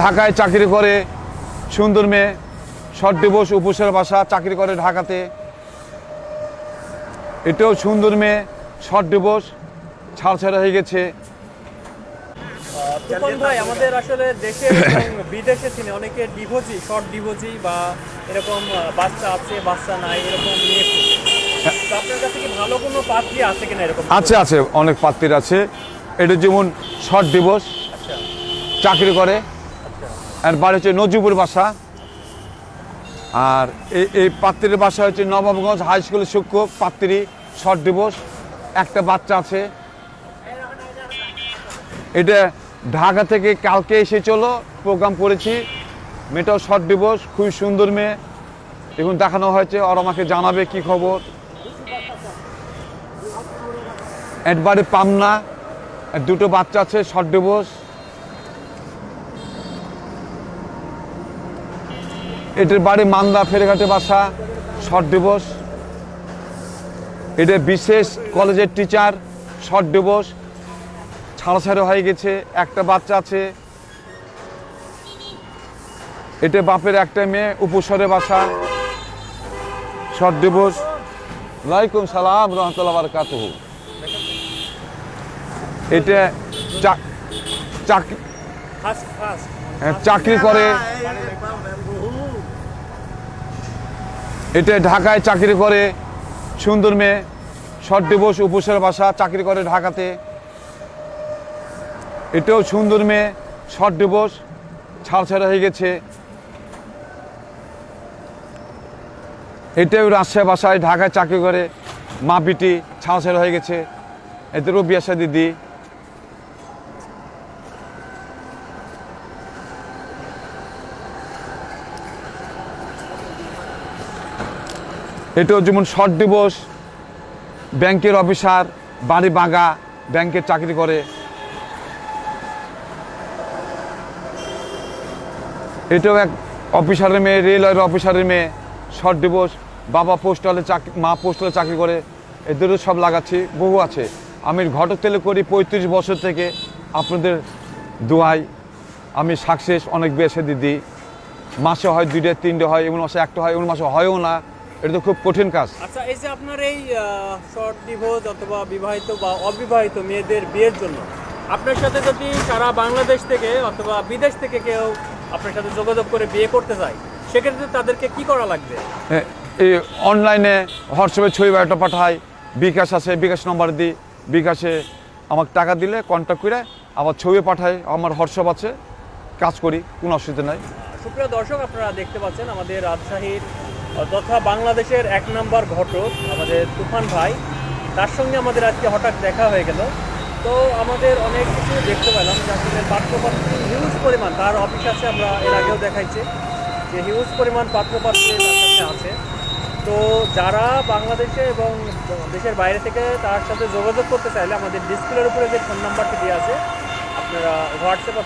ঢাকায় চাকরি করে সুন্দর মেয়ে শর্ট দিবস উপসের বাসা চাকরি করে ঢাকাতে। এটাও সুন্দর মেয়ে শর্ট দিবস ছাড় ছাড়া হয়ে গেছে। ভাই আমাদের আসলে দেশে বিদেশে তিনি অনেকে ডিভোজি শর্ট ডিভোজি বা এরকম বাচ্চা আছে বাচ্চা নাই এরকম নিয়ে আপনার কাছে কি ভালো কোনো পাত্রী আছে কিনা এরকম? আছে আছে অনেক পাত্রীর আছে। এটা যেমন শর্ট দিবস আচ্ছা। চাকরি করে আর বাড়ি হচ্ছে নজিবুর বাসা। আর এই এই পাত্রীর বাসা হচ্ছে নবাবগঞ্জ হাই স্কুলের শিক্ষক পাত্রী শর্ট দিবস। একটা বাচ্চা আছে। এটা ঢাকা থেকে কালকে এসে চলো প্রোগ্রাম করেছি। মেয়েটাও শর্ট দিবস, খুবই সুন্দর মেয়ে। এখন দেখানো হয়েছে আর আমাকে জানাবে কি খবর। একবারে পামনা দুটো বাচ্চা আছে শর্ট দিবস। এটার বাড়ি মান্দা ফেরঘাটে বাসা শর্ট দিবস। এটা বিশেষ কলেজের টিচার শর্ট দিবস। ছাড়াছাড়ি হয়ে গেছে একটা বাচ্চা আছে। এটা বাপের একটা মেয়ে উপসরে বাসা। শর্ট দিবস। ওয়ালাইকুম সালাম রহমতুল্লাহ বারকাত এটা চাকরি করে। এটা ঢাকায় চাকরি করে সুন্দর মেয়ে শর্ট দিবস উপসের বাসা চাকরি করে ঢাকাতে। এটাও সুন্দর মেয়ে শর্ট দিবস ছাড়ছাড়া হয়ে গেছে। এটাও রাজশাহী বাসায় ঢাকায় চাকরি করে মা পিটি ছাড়া ছাড়া হয়ে গেছে। এদেরও বিয়াসা দিদি এটাও যেমন শর্ট দিবস ব্যাংকের অফিসার, বাড়ি বাগা ব্যাংকের চাকরি করে। এটাও এক অফিসারের মেয়ে রেলওয়ের অফিসারের মেয়ে শর্ট দিবস বাবা পোস্টালে চাকরি মা পোস্টালে চাকরি করে। এদেরও সব লাগাচ্ছি, বহু আছে। আমি ঘটক তেলে করি পঁয়ত্রিশ বছর থেকে। আপনাদের দোয়াই, আমি সাকসেস, অনেক বেশি দিদি। মাসে হয় দুইটা, তিনটে হয়, এমন মাসে একটা হয়, এমন মাসে হয়ও না। এটা তো খুব কঠিন কাজ। আচ্ছা এই যে আপনার এই শর্ট ডিভোর্স অথবা বিবাহিত বা অবিবাহিত মেয়েদের বিয়ের জন্য আপনার সাথে যদি সারা বাংলাদেশ থেকে অথবা বিদেশ থেকে কেউ আপনার সাথে যোগাযোগ করে বিয়ে করতে চায় সেক্ষেত্রে তাদেরকে কি করা লাগবে? এই অনলাইনে হোয়াটসঅ্যাপে ছবি বায়োটা পাঠাই বিকাশ আছে বিকাশ নম্বর দিই বিকাশে আমাকে টাকা দিলে কন্ট্যাক্ট করে আবার ছবি পাঠাই আমার হোয়াটসঅ্যাপ আছে কাজ করি কোনো অসুবিধা নাই। সুপ্রিয় দর্শক আপনারা দেখতে পাচ্ছেন আমাদের রাজশাহীর তথা বাংলাদেশের এক নম্বর ঘটক আমাদের তুফান ভাই। তার সঙ্গে আমাদের আজকে হঠাৎ দেখা হয়ে গেল। তো আমাদের অনেক কিছু দেখতে পেলাম যে আসলে পাত্রপাত্রী হিউজ পরিমাণ, তার অফিস আছে, আমরা এর আগেও দেখাইছি যে হিউজ পরিমাণ পাত্রপাত্রী তার কাছে আছে। তো যারা বাংলাদেশে এবং দেশের বাইরে থেকে তার সাথে যোগাযোগ করতে চাইলে আমাদের ডিসপ্লের উপরে যে ফোন নাম্বারটি দেওয়া আছে, আপনারা হোয়াটসঅ্যাপ